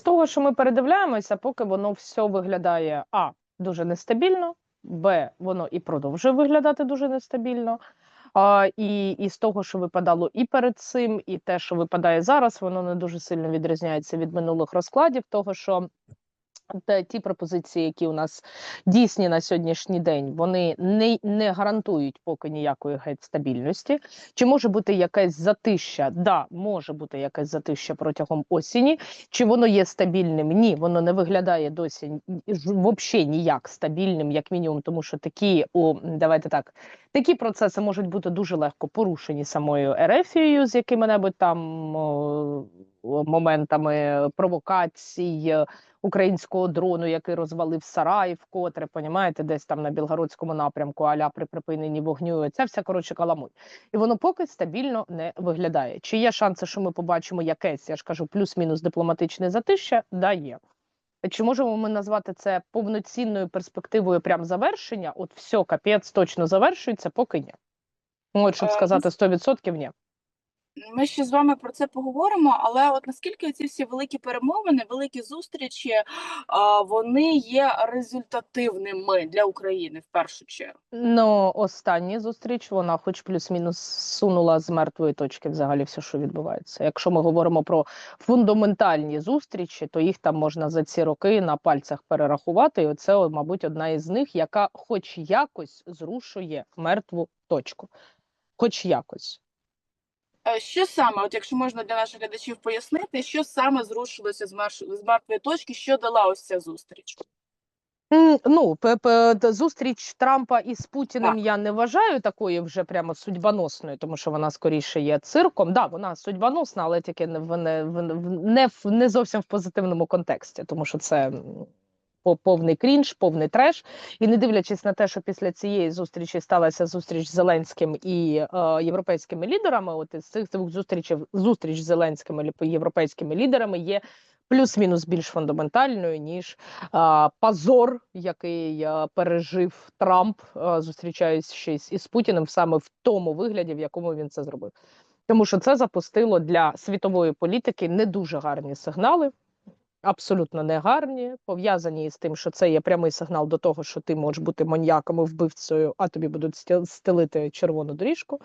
з того, що ми передивляємося, поки воно все виглядає а дуже нестабільно, б воно і продовжує виглядати дуже нестабільно. А, і, і з того, що випадало і перед цим, і те, що випадає зараз, воно не дуже сильно відрізняється від минулих розкладів, того що те, ті пропозиції, які у нас дійсні на сьогоднішній день, вони не, не гарантують поки ніякої геть стабільності. Чи може бути якесь затища? Да, може бути якесь затища протягом осені. Чи воно є стабільним? Ні, воно не виглядає досі взагалі ніяк стабільним, як мінімум, тому що такі о, давайте так. Такі процеси можуть бути дуже легко порушені самою Ерефією з якими-небудь там моментами провокацій українського дрону, який розвалив Сараїв, вкотре, понімаєте, десь там на Білгородському напрямку, аля при припиненні вогню. Це вся коротше каламуть. І воно поки стабільно не виглядає. Чи є шанси, що ми побачимо якесь, я ж кажу, плюс-мінус дипломатичне затища? Да, є. Чи можемо ми назвати це повноцінною перспективою прям завершення? От все, капець точно завершується, поки ні. От, щоб Е, сказати 100% ні. Ми ще з вами про це поговоримо, але от наскільки ці всі великі перемовини, великі зустрічі, вони є результативними для України в першу чергу? Ну, остання зустріч, вона хоч плюс-мінус сунула з мертвої точки взагалі все, що відбувається. Якщо ми говоримо про фундаментальні зустрічі, то їх там можна за ці роки на пальцях перерахувати. І оце, мабуть, одна із них, яка хоч якось зрушує мертву точку. Хоч якось. Е, Що саме, от якщо можна для наших глядачів пояснити, що саме зрушилося з мертвої точки, що дала ось ця зустріч? Ну, зустріч Трампа із Путіним Так. я не вважаю такою вже прямо судьбоносною, тому що вона скоріше є цирком. Да, вона судьбоносна, але тільки не в не не, не зовсім в позитивному контексті, тому що це повний крінж, повний треш. І не дивлячись на те, що після цієї зустрічі сталася зустріч з Зеленським і е, європейськими лідерами. От із цих двох зустрічей зустріч з Зеленськими європейськими лідерами є плюс-мінус більш фундаментальною ніж а, позор, який а, пережив Трамп, а, зустрічаючись із Путіним саме в тому вигляді, в якому він це зробив. Тому що це запустило для світової політики не дуже гарні сигнали. Абсолютно не гарні, пов'язані із тим, що це є прямий сигнал до того, що ти можеш бути маньяком і вбивцею, а тобі будуть стелити червону доріжку.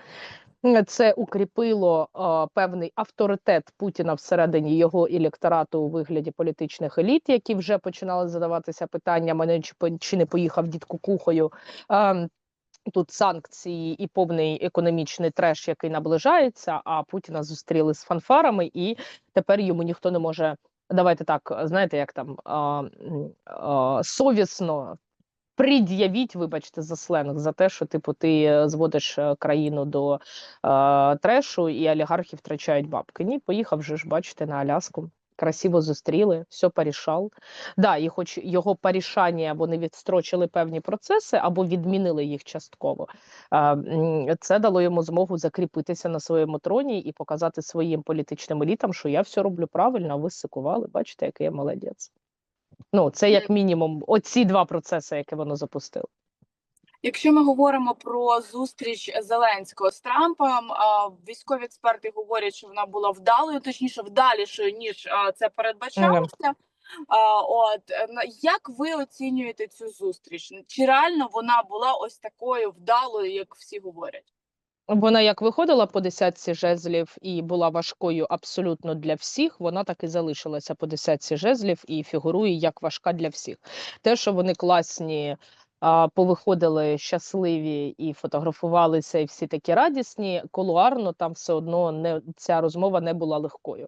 Е, Це укріпило е, певний авторитет Путіна всередині його електорату у вигляді політичних еліт, які вже починали задаватися питаннями, чи, не поїхав дід кукухою. Е, Тут санкції і повний економічний треш, який наближається. А Путіна зустріли з фанфарами, і тепер йому ніхто не може. Давайте так, знаєте, як там а, а, совісно пред'явіть, вибачте, за сленг, за те, що типу ти е, зводиш е, країну до а, трешу, і олігархи втрачають бабки. Ні, поїхав же ж, бачите, на Аляску. Красиво зустріли, все порішав. Да, і хоч його порішання вони відстрочили певні процеси або відмінили їх частково. Це дало йому змогу закріпитися на своєму троні і показати своїм політичним елітам, що я все роблю правильно, а ви сикували. Бачите, який я молодець. Ну, це як мінімум оці два процеси, які воно запустило. Якщо ми говоримо про зустріч Зеленського з Трампом, військові експерти говорять, що вона була вдалою, точніше вдалішою ніж це передбачалося. От як ви оцінюєте цю зустріч? Чи реально вона була ось такою вдалою, як всі говорять? Вона як виходила по десятці жезлів і була важкою абсолютно для всіх, вона так і залишилася по десятці жезлів і фігурує як важка для всіх. Те, що вони класні, повиходили щасливі і фотографувалися, і всі такі радісні, колуарно там все одно не ця розмова не була легкою.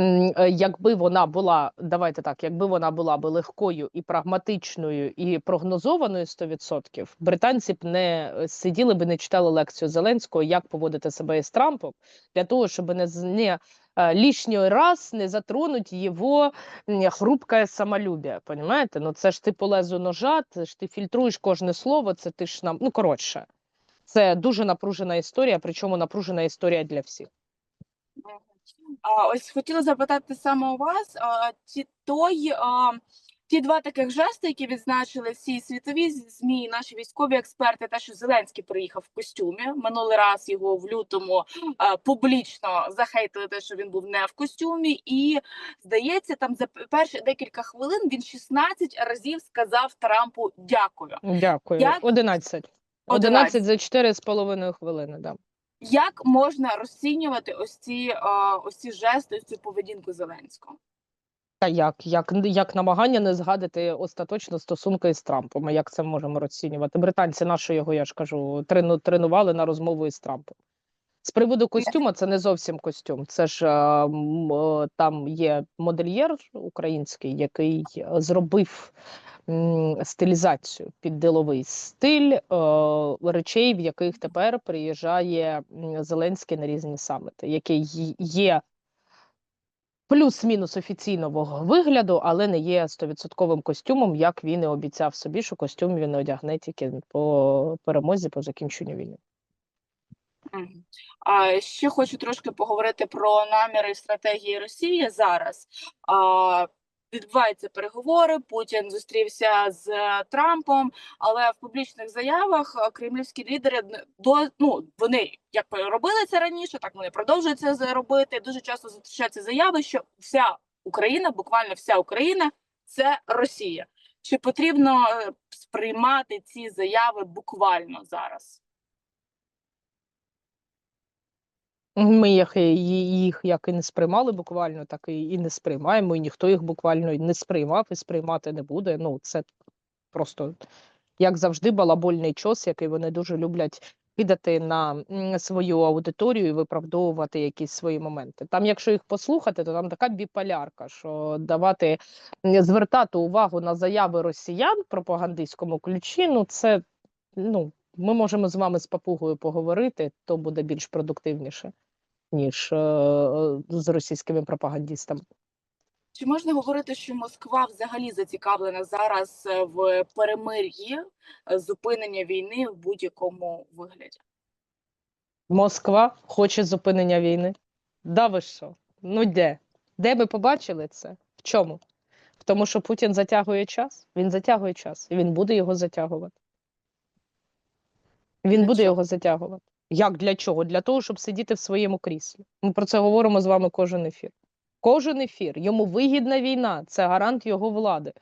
Е, Якби вона була, давайте так, якби вона була би легкою і прагматичною і прогнозованою 100%, британці б не е, сиділи би, не читали лекцію Зеленського, як поводити себе із Трампом, для того, щоб не, не е, лишній раз не затронуть його хрупке самолюбие. Понимаєте? Ну це ж ти по лезу ножа, це ж ти фільтруєш кожне слово, це ти ж нам. Ну коротше, це дуже напружена історія, причому напружена історія для всіх. А, ось хотіла запитати саме у вас, ті той Ті два таких жести, які відзначили всі світові змі, наші військові експерти, те, що Зеленський приїхав в костюмі. Минулий раз його в лютому е, публічно захейтили те, що він був не в костюмі, і здається, там за перші декілька хвилин він 16 разів сказав Трампу дякую. Дякую. Як? 11. 11 за 4,5 хвилини, да. Як можна розцінювати ось ці е, ось ці жести, ось цю поведінку Зеленського? Як, як, як намагання не згадати остаточно стосунки із Трампом. Як це можемо розцінювати? Британці наші його, я ж кажу, трену, тренували на розмову із Трампом. З приводу костюма, це не зовсім костюм. Це ж м, там є модельєр український, який зробив м, стилізацію під діловий стиль е, речей, в яких тепер приїжджає Зеленський на різні саміти, який є плюс-мінус офіційного вигляду, але не є стовідсотковим костюмом, як він і обіцяв собі, що костюм він одягне тільки по перемозі, по закінченню війни. А ще хочу трошки поговорити про наміри і стратегії Росії зараз. Відбуваються переговори. Путін зустрівся з е, Трампом, але в публічних заявах е, кремлівські лідери до ну вони як робили це раніше, так вони продовжують це робити. Дуже часто зустрічаються заяви, що вся Україна, буквально вся Україна, це Росія. Чи потрібно е, сприймати ці заяви буквально зараз? Ми їх, їх як і не сприймали буквально, так і, і не сприймаємо, і ніхто їх буквально не сприймав і сприймати не буде. Ну, це просто, як завжди, балабольний час, який вони дуже люблять кидати на свою аудиторію і виправдовувати якісь свої моменти. Там, якщо їх послухати, то там така біполярка, що давати звертати увагу на заяви росіян пропагандистському ключі, ну це ну. Ми можемо з вами з папугою поговорити, то буде більш продуктивніше, ніж е, е, з російськими пропагандистами. Чи можна говорити, що Москва взагалі зацікавлена зараз е, в перемир'ї, е, зупинення війни в будь-якому вигляді? Москва хоче зупинення війни. Да ви що? Ну де? Де ви побачили це? В чому? В тому, що Путін затягує час? Він затягує час, і він буде його затягувати. Він Для буде чого? його затягувати. Як для чого? Для того, щоб сидіти в своєму кріслі. Ми про це говоримо з вами кожен ефір. Кожен ефір. Йому вигідна війна, це гарант його влади.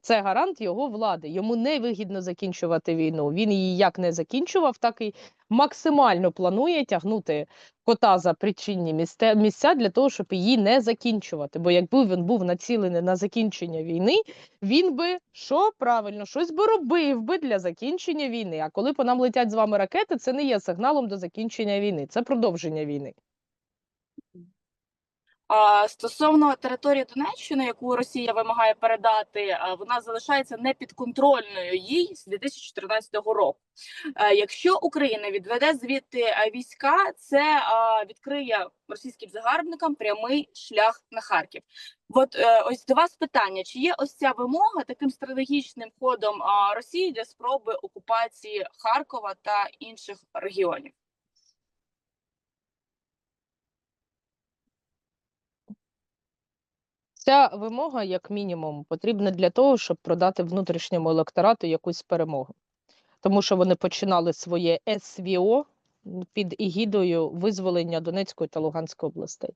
Це гарант його влади. Йому не вигідно закінчувати війну. Він її як не закінчував, так і максимально планує тягнути кота за причинні місця, для того, щоб її не закінчувати. Бо якби він був націлений на закінчення війни, він би що правильно, щось би робив би для закінчення війни. А коли по нам летять з вами ракети, це не є сигналом до закінчення війни, це продовження війни. Стосовно території Донеччини, яку Росія вимагає передати, вона залишається непідконтрольною їй з 2014 року. Якщо Україна відведе звідти війська, це відкриє російським загарбникам прямий шлях на Харків. От е, ось до вас питання: чи є ось ця вимога таким стратегічним ходом Росії для спроби окупації Харкова та інших регіонів? Ця вимога, як мінімум, потрібна для того, щоб продати внутрішньому електорату якусь перемогу. Тому що вони починали своє СВО під егідою визволення Донецької та Луганської областей.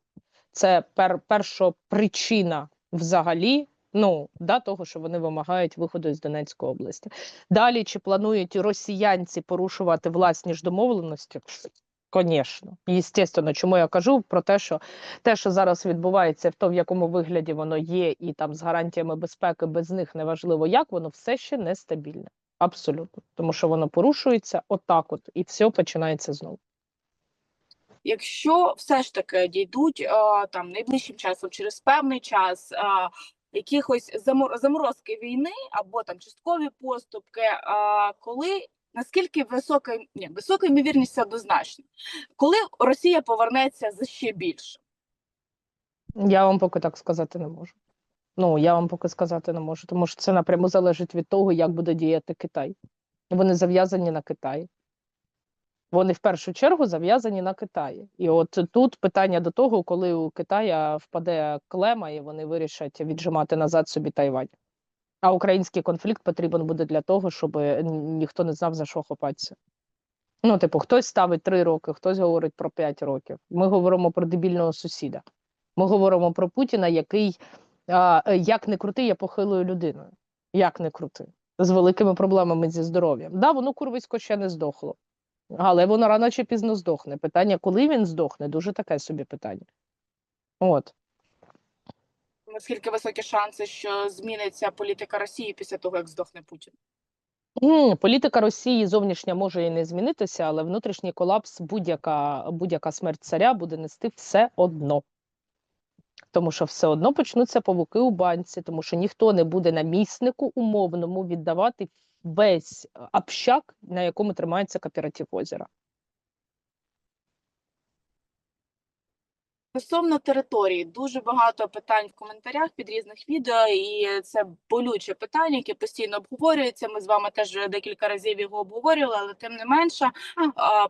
Це пер, перша причина взагалі ну, да, того, що вони вимагають виходу з Донецької області. Далі, чи планують росіянці порушувати власні ж домовленості? Звісно, естественно, чому я кажу про те, що те, що зараз відбувається, в тому, в якому вигляді воно є, і там з гарантіями безпеки без них неважливо як, воно все ще нестабільне. Абсолютно. Тому що воно порушується отак, от, і все починається знову. Якщо все ж таки дійдуть там найближчим часом, через певний час, якихось замор- заморозки війни або там часткові поступки, е, коли наскільки висока ні, висока ймовірність однозначно, коли Росія повернеться за ще більше? Я вам поки так сказати не можу. Ну, я вам поки сказати не можу, тому що це напряму залежить від того, як буде діяти Китай. Вони зав'язані на Китаї. Вони в першу чергу зав'язані на Китаї. І от тут питання до того, коли у Китая впаде клема, і вони вирішать віджимати назад собі Тайвань. А український конфлікт потрібен буде для того, щоб ніхто не знав за що хопатися. Ну, типу, хтось ставить 3 роки, хтось говорить про 5 років. Ми говоримо про дебільного сусіда. Ми говоримо про Путіна, який а, е, як не крути, є похилою людиною. Як не крути, з великими проблемами зі здоров'ям. Да, воно курвисько ще не здохло, але воно рано чи пізно здохне. Питання, коли він здохне, дуже таке собі питання. От. Наскільки високі шанси, що зміниться політика Росії після того, як здохне Путін? Політика Росії зовнішня може і не змінитися, але внутрішній колапс, будь-яка будь-яка смерть царя буде нести все одно. Тому що все одно почнуться павуки у банці, тому що ніхто не буде наміснику умовному віддавати весь е, общак, на якому тримається кооператив озера. Стосовно території, дуже багато питань в коментарях під різних відео, і це болюче питання, яке постійно обговорюється. Ми з вами теж декілька разів його обговорювали, але тим не менше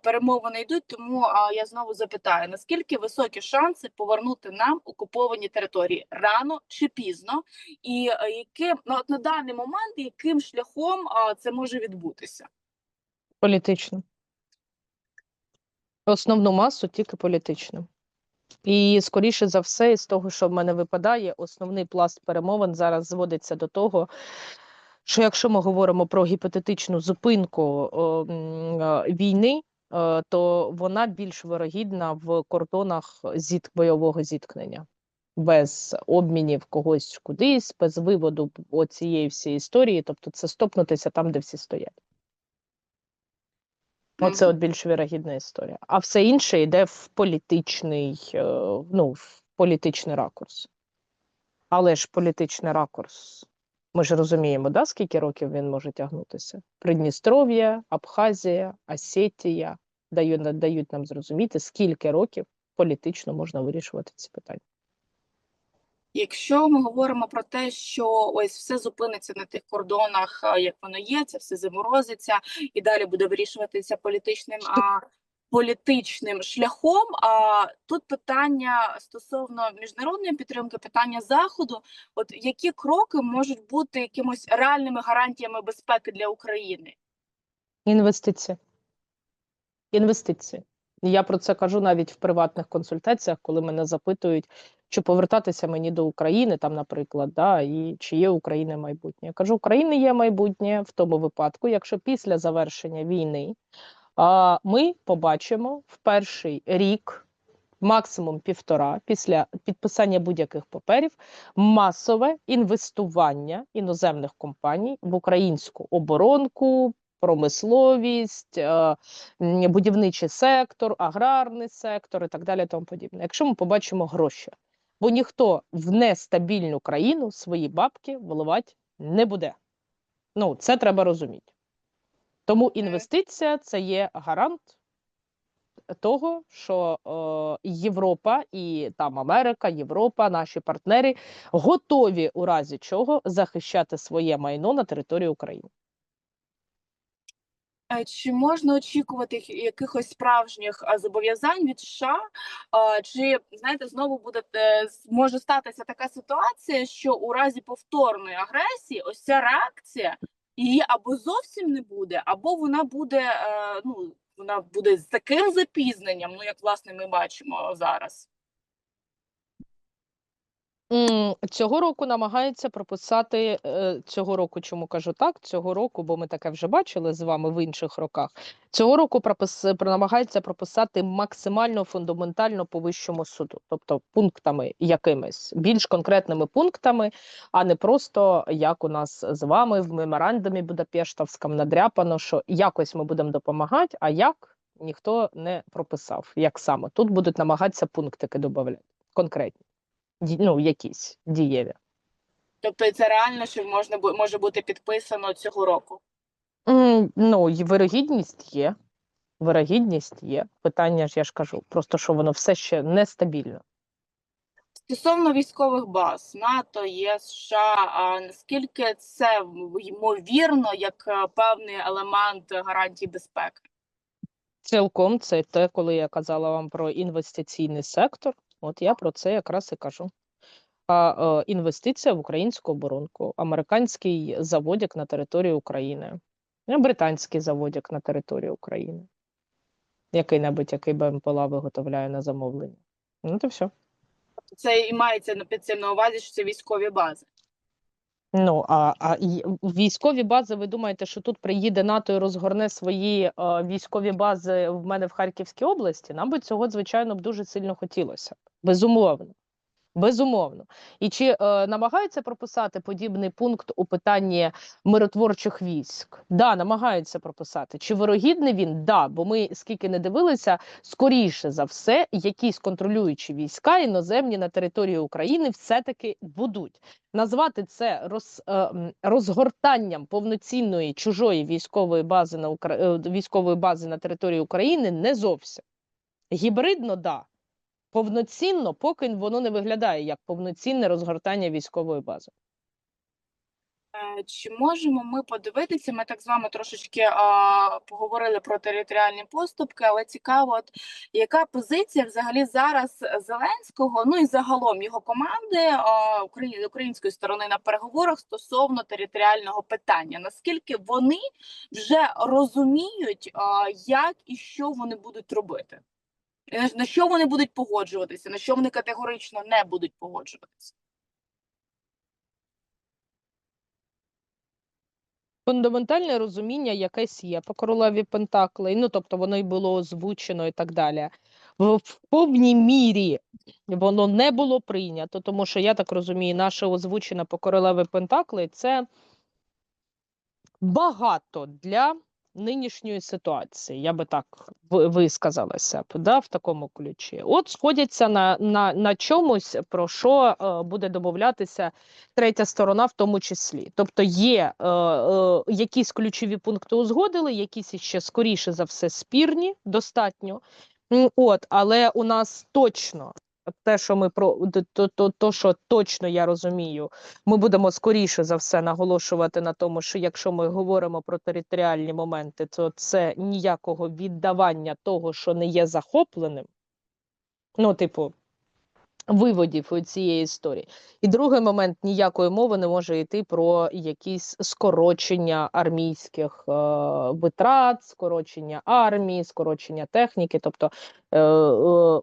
перемовини йдуть. Тому я знову запитаю: наскільки високі шанси повернути нам окуповані території рано чи пізно, і яким ну, от на даний момент яким шляхом це може відбутися? Політично. Основну масу тільки політично. І скоріше за все, із того, що в мене випадає, основний пласт перемовин зараз зводиться до того, що якщо ми говоримо про гіпотетичну зупинку о, е, війни, е, то вона більш вирогідна в кордонах зіт... бойового зіткнення. Без обмінів когось кудись, без виводу оцієї всієї історії, тобто це стопнутися там, де всі стоять. Оце от більш вірогідна історія. А все інше йде в політичний, е, ну, в політичний ракурс. Але ж політичний ракурс, ми ж розуміємо, да, скільки років він може тягнутися? Придністров'я, Абхазія, Осетія дають, дають нам зрозуміти, скільки років політично можна вирішувати ці питання. Якщо ми говоримо про те, що ось все зупиниться на тих кордонах, як воно є, це все заморозиться і далі буде вирішуватися політичним а, політичним шляхом. А тут питання стосовно міжнародної підтримки, питання заходу. От які кроки можуть бути якимось реальними гарантіями безпеки для України? Інвестиції. Інвестиції. Я про це кажу навіть в приватних консультаціях, коли мене запитують, чи повертатися мені до України, там, наприклад, да, і чи є Україна майбутнє. Я кажу, України є майбутнє в тому випадку, якщо після завершення війни а, ми побачимо в перший рік, максимум півтора, після підписання будь-яких паперів, масове інвестування іноземних компаній в українську оборонку, промисловість, е, будівничий сектор, аграрний сектор і так далі. Тому подібне. Якщо ми побачимо гроші, бо ніхто в нестабільну країну свої бабки вливати не буде. Ну, це треба розуміти. Тому інвестиція це є гарант того, що е, Європа і там Америка, Європа, наші партнери готові у разі чого захищати своє майно на території України. Е, Чи можна очікувати якихось справжніх зобов'язань від США? Чи знаєте, знову буде е, може статися така ситуація, що у разі повторної агресії, ось ця реакція її або зовсім не буде, або вона буде е, ну вона буде з таким запізненням, ну як власне ми бачимо зараз. Цього року намагається прописати е, цього року. Чому кажу так? Цього року, бо ми таке вже бачили з вами в інших роках. Цього року пропис, про- намагається прописати максимально фундаментально по вищому суду, тобто пунктами якимись більш конкретними пунктами, а не просто як у нас з вами в меморандумі Будапештовському надряпано, що якось ми будемо допомагати, а як ніхто не прописав. Як саме тут будуть намагатися пунктики додати конкретні. Ну, якісь дієві. Тобто це реально, що можна може бути підписано цього року. М, Ну, вирогідність є. Вирогідність є. Питання ж я ж кажу, просто що воно все ще нестабільно. Стосовно військових баз НАТО, ЄС, США, а наскільки це ймовірно як е, певний елемент гарантії безпеки? Цілком це те, коли я казала вам про інвестиційний сектор. От я про це якраз і кажу. е, інвестиція в українську оборонку, американський заводик на території України, е, британський заводик на території України, який-небудь, який БМПЛА виготовляє на замовлення. Ну, то все. Це і мається під цим на увазі, що це військові бази. Ну, а, а військові бази, ви думаєте, що тут приїде НАТО і розгорне свої е, військові бази в мене в Харківській області? Нам би цього, звичайно, б дуже сильно хотілося. Безумовно. Безумовно. І чи е, намагаються прописати подібний пункт у питанні миротворчих військ? Да, намагаються прописати. Чи вирогідний він? Да, бо ми скільки не дивилися, скоріше за все, якісь контролюючі війська іноземні на території України все-таки будуть. Назвати це роз, е, розгортанням повноцінної чужої військової бази на Укра... е, військової бази на території України не зовсім. Гібридно, да. Повноцінно, поки воно не виглядає як повноцінне розгортання військової бази. Е, Чи можемо ми подивитися? Ми так з вами трошечки а, поговорили про територіальні поступки, але цікаво, от яка позиція взагалі зараз Зеленського, ну і загалом його команди а, Украї- української сторони на переговорах стосовно територіального питання? Наскільки вони вже розуміють, а, як і що вони будуть робити? І на- що вони будуть погоджуватися, на що вони категорично не будуть погоджуватися? Фундаментальне розуміння якесь є по королеві Пентаклей, ну тобто воно й було озвучено і так далі. В, в повній мірі воно не було прийнято, тому що я так розумію, наше озвучене по королеві Пентаклей це багато для нинішньої ситуації. Я би так висказалася б да, в такому ключі. От сходяться на, на, на чомусь, про що е, буде домовлятися третя сторона, в тому числі. Тобто є е, е, якісь ключові пункти узгодили, якісь ще скоріше за все спірні, достатньо. От, але у нас точно те, що ми про то, то, то, що точно я розумію, ми будемо скоріше за все наголошувати на тому, що якщо ми говоримо про територіальні моменти, то це ніякого віддавання того, що не є захопленим. Ну, типу, виводів у цієї історії. І другий момент ніякої мови не може йти про якісь скорочення армійських е, витрат, скорочення армії, скорочення техніки. Тобто е, е,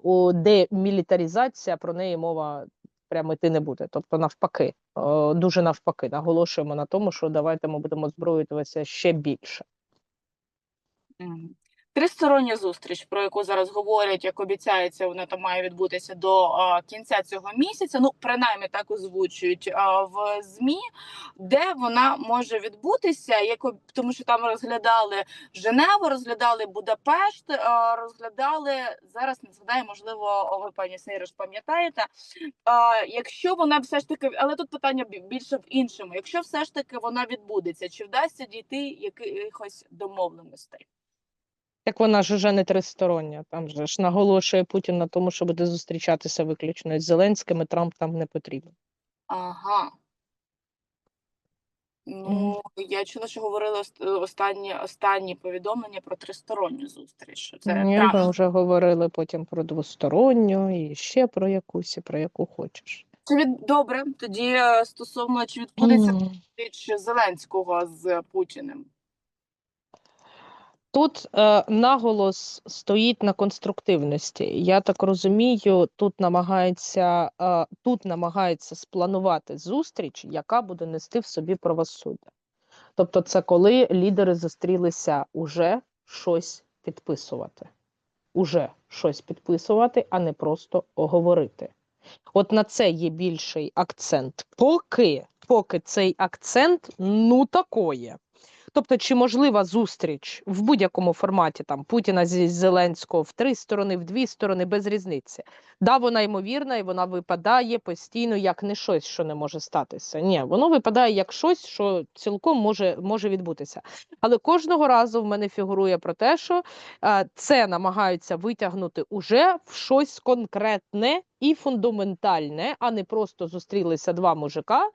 у демілітаризація про неї мова прямо йти не буде. Тобто, навпаки, е, дуже навпаки, наголошуємо на тому, що давайте ми будемо озброюватися ще більше. Тристороння зустріч, про яку зараз говорять, як обіцяється, вона там має відбутися до кінця цього місяця. Ну, принаймні так озвучують в ЗМІ, де вона може відбутися, як тому що там розглядали Женеву, розглядали Будапешт, розглядали зараз. Не згадаю, можливо, ви пані Сейриш пам'ятаєте. Якщо вона все ж таки, але тут питання більше в іншому. Якщо все ж таки вона відбудеться, чи вдасться дійти якихось домовленостей? Так вона ж уже не тристороння. Там же ж наголошує Путін на тому, що буде зустрічатися виключно із Зеленським, і Трамп там не потрібен. Ага. Ну, я чула, що говорили ост- останні, останні повідомлення про тристоронню зустріч. Це Ні, Трамп. ми вже говорили потім про двосторонню і ще про якусь, і про яку хочеш. Чи від... Добре, тоді е, стосовно чи відбудеться зустріч Зеленського з Путіним? Тут е, наголос стоїть на конструктивності. Я так розумію, тут намагається, е, тут намагається спланувати зустріч, яка буде нести в собі правосуддя. Тобто, це коли лідери зустрілися уже щось підписувати. Уже щось підписувати, а не просто говорити. От на це є більший акцент. Поки, поки цей акцент ну такої. Тобто, чи можлива зустріч в будь-якому форматі там Путіна зі Зеленського в три сторони, в дві сторони, без різниці. Да, вона ймовірна і вона випадає постійно як не щось, що не може статися. Ні, воно випадає як щось, що цілком може, може відбутися. Але кожного разу в мене фігурує про те, що е, це намагаються витягнути уже в щось конкретне і фундаментальне, а не просто зустрілися два мужика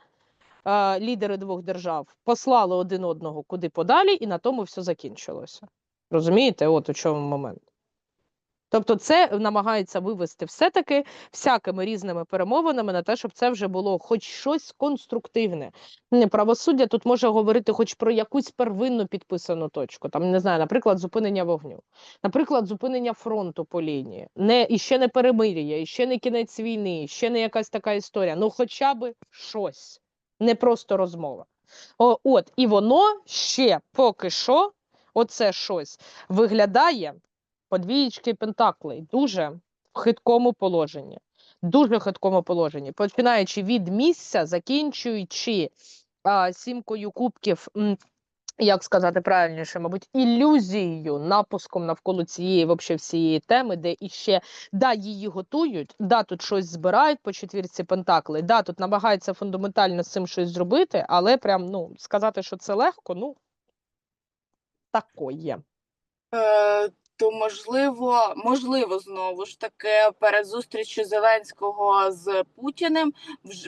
лідери двох держав послали один одного куди подалі, і на тому все закінчилося. Розумієте, от у чому момент. Тобто, це намагається вивести все-таки всякими різними перемовинами на те, щоб це вже було хоч щось конструктивне. Правосуддя тут може говорити хоч про якусь первинну підписану точку. Там не знаю, наприклад, зупинення вогню, наприклад, зупинення фронту по лінії, не і ще не перемир'я, і ще не кінець війни, ще не якась така історія. Ну, хоча би щось, не просто розмова. О, от і воно ще поки що, оце щось виглядає подвієчки пентаклей дуже в хиткому положенні. Дуже хиткому положенні, починаючи від місця, закінчуючи а, сімкою кубків, як сказати правильніше, мабуть, ілюзією, напуском навколо цієї вообще всієї теми, де іще да, її готують, да, тут щось збирають по четвірці Пентакли, да, тут намагаються фундаментально з цим щось зробити, але прям ну сказати, що це легко, ну такое. То можливо, можливо, знову ж таки, перед зустрічю Зеленського з Путіним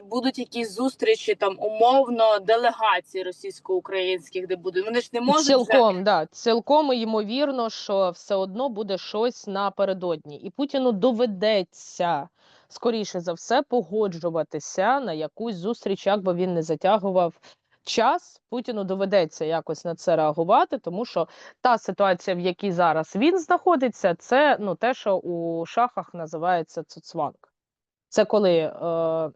будуть якісь зустрічі там умовно делегацій російсько-українських, де будуть. Вони ж не можуть вже- Цілком, да, цілком ймовірно, що все одно буде щось напередодні, і Путіну доведеться скоріше за все погоджуватися на якусь зустріч, як би він не затягував час. Путіну доведеться якось на це реагувати, тому що та ситуація, в якій зараз він знаходиться, це ну те, що у шахах називається цуцванг. Це коли е,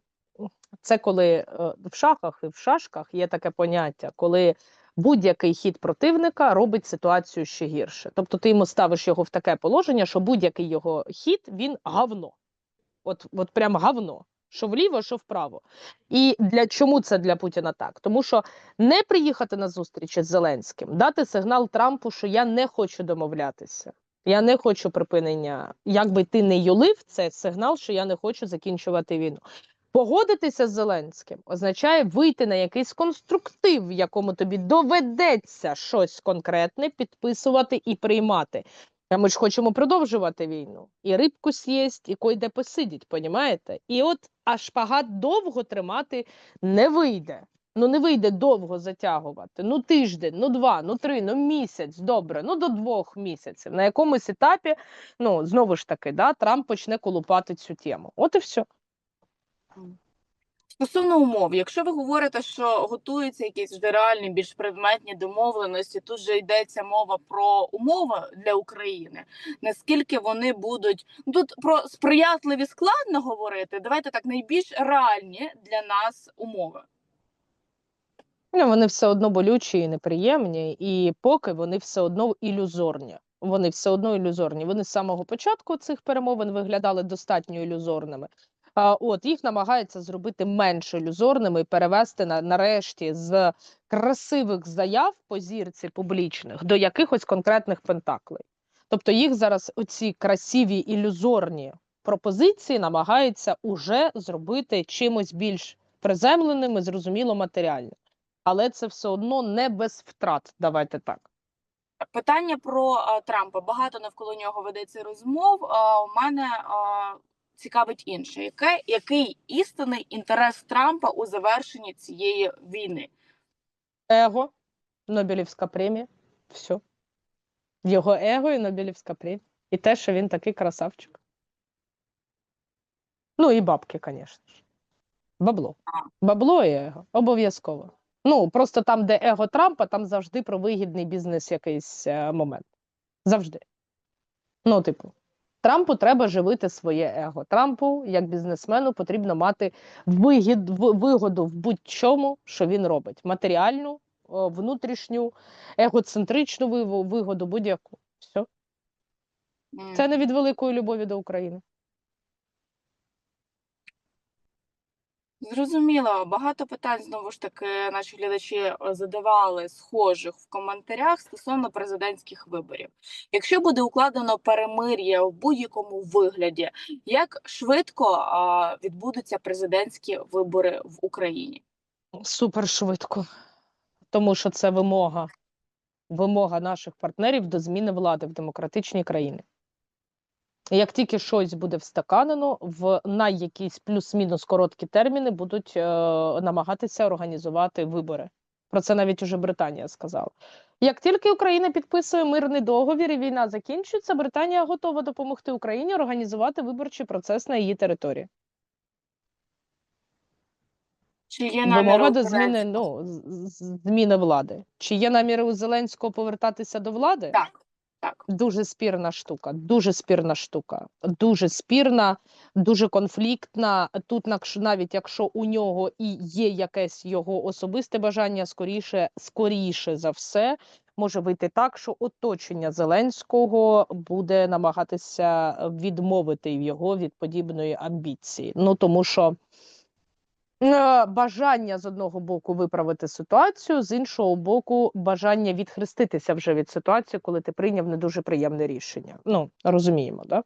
це коли е, в шахах і в шашках є таке поняття, коли будь-який хід противника робить ситуацію ще гірше. Тобто ти йому ставиш його в таке положення, що будь-який його хід він гавно. От, от прям гавно. Що вліво, що вправо. І для чому це для Путіна так? Тому що не приїхати на зустріч із Зеленським, дати сигнал Трампу, що я не хочу домовлятися. Я не хочу припинення. Як би ти не юлив, це сигнал, що я не хочу закінчувати війну. Погодитися з Зеленським означає вийти на якийсь конструктив, в якому тобі доведеться щось конкретне підписувати і приймати. Ми ж хочемо продовжувати війну. І рибку з'їсть, і койде посидіть, понімаєте? І от аж шпагат довго тримати не вийде. Ну не вийде довго затягувати. Ну тиждень, ну два, ну три, ну місяць, добре, ну до двох місяців. На якомусь етапі, ну знову ж таки, да, Трамп почне колупати цю тему. От і все. Стосовно умов, якщо ви говорите, що готуються якісь вже реальні, більш предметні домовленості, тут же йдеться мова про умови для України. Наскільки вони будуть ну, тут про сприятливі складно говорити? Давайте так найбільш реальні для нас умови. Ну, вони все одно болючі і неприємні, і поки вони все одно ілюзорні. Вони все одно ілюзорні. Вони з самого початку цих перемовин виглядали достатньо ілюзорними. От їх намагаються зробити менш ілюзорними і перевести на нарешті з красивих заяв по зірці публічних до якихось конкретних пентаклей. Тобто їх зараз оці красиві ілюзорні пропозиції намагаються уже зробити чимось більш приземленим і зрозуміло матеріальним. Але це все одно не без втрат. Давайте так. Питання про а, Трампа. Багато навколо нього ведеться розмов. А, у мене а, цікавить інше. Яке, який істинний інтерес Трампа у завершенні цієї війни? Его, Нобелівська премія. Все. Його его і Нобелівська премія. І те, що він такий красавчик. Ну і бабки, звісно ж. Бабло. Бабло і его. Обов'язково. Ну, просто там, де его Трампа, там завжди про вигідний бізнес якийсь е, момент. Завжди. Ну, типу, Трампу треба живити своє его. Трампу, як бізнесмену, потрібно мати вигід, вигоду в будь-чому, що він робить. Матеріальну, внутрішню, егоцентричну вигоду, будь-яку. Все. Це не від великої любові до України. Зрозуміло, багато питань знову ж таки наші глядачі е, задавали схожих в коментарях стосовно президентських виборів. Якщо буде укладено перемир'я в будь-якому вигляді, як швидко відбудуться президентські вибори в Україні? Супер швидко. Тому що це вимога. Вимога наших партнерів до зміни влади в демократичній країні. Як тільки щось буде встаканено, в на якісь плюс-мінус короткі терміни будуть е, намагатися організувати вибори. Про це навіть уже Британія сказала. Як тільки Україна підписує мирний договір і війна закінчується, Британія готова допомогти Україні організувати виборчий процес на її території. Чи є намір Вимога до зміни ну зміни влади. Чи є наміри у Зеленського повертатися до влади? Так, так. Дуже спірна штука, дуже спірна штука, дуже спірна, дуже конфліктна. Тут навіть якщо у нього і є якесь його особисте бажання, скоріше, скоріше за все, може вийти так, що оточення Зеленського буде намагатися відмовити його від подібної амбіції. Ну тому що. Е, Бажання з одного боку виправити ситуацію, з іншого боку, бажання відхреститися вже від ситуації, коли ти прийняв не дуже приємне рішення. Ну розуміємо, да?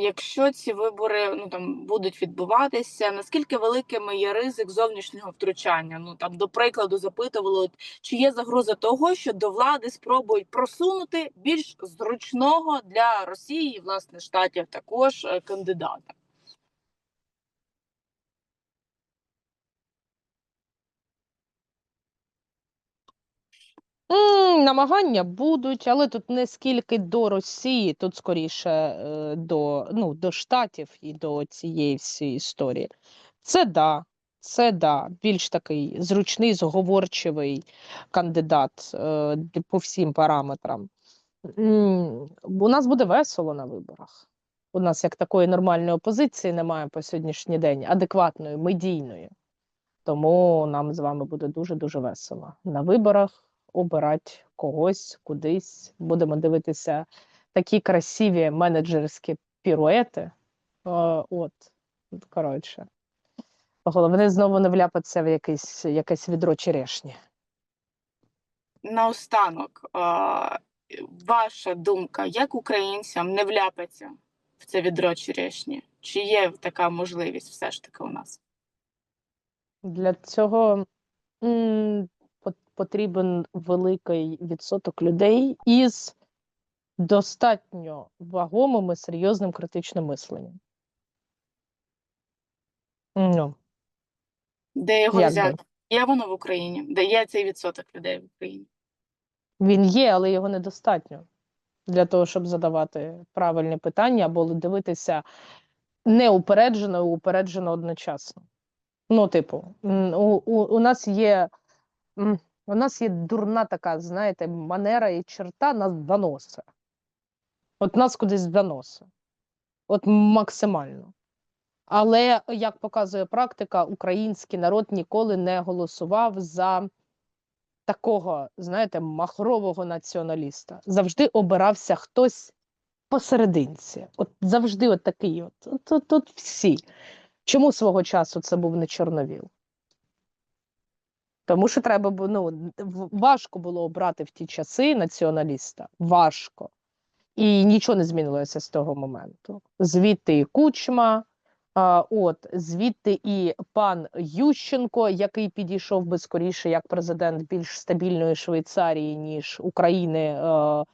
Якщо ці вибори ну там будуть відбуватися, наскільки великими є ризик зовнішнього втручання? Ну там до прикладу запитували, чи є загроза того, що до влади спробують просунути більш зручного для Росії, власне штатів також е, кандидата. Намагання будуть, але тут не скільки до Росії, тут скоріше е, до, ну, до Штатів і до цієї всієї історії. Це да, це да, більш такий зручний, зговорчивий кандидат е, по всім параметрам. М, У нас буде весело на виборах. У нас як такої нормальної опозиції немає по сьогоднішній день, адекватної, медійної. Тому нам з вами буде дуже-дуже весело. На виборах обирати когось кудись. Будемо дивитися такі красиві менеджерські піруети. Е, От, от, коротше. Головне знову не вляпатися в якесь, якесь відро черешні. Наостанок, ваша думка, як українцям не вляпатися в це відро черешні? Чи є така можливість все ж таки у нас? Для цього потрібен великий відсоток людей із достатньо вагомим і серйозним критичним мисленням. Ну, Де його Як би? взяти? Є воно в Україні? Де є цей відсоток людей в Україні? він є, але його недостатньо для того, щоб задавати правильні питання або дивитися неупереджено і упереджено одночасно. Ну, типу, м, у, у, у нас є. м, У нас є дурна така, знаєте, манера і черта нас заносить. От нас кудись заносить. От максимально. Але, як показує практика, український народ ніколи не голосував за такого, знаєте, махрового націоналіста. Завжди обирався хтось посерединці. От завжди от такий от. От, от, от всі. Чому свого часу це був не Чорновіл? Тому що треба ну, важко було обрати в ті часи націоналіста. Важко. І нічого не змінилося з того моменту. Звідти і Кучма, а, от, звідти і пан Ющенко, який підійшов би скоріше як президент більш стабільної Швейцарії, ніж України е,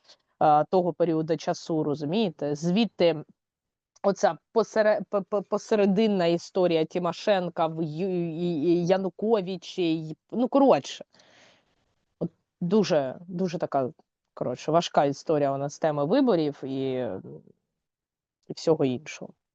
е, того періоду часу, розумієте? Звідти оця посере, по- по- посерединна історія Тимошенка Януковичі, ну коротше, от дуже, дуже така коротше, важка історія у нас теми виборів і, і всього іншого.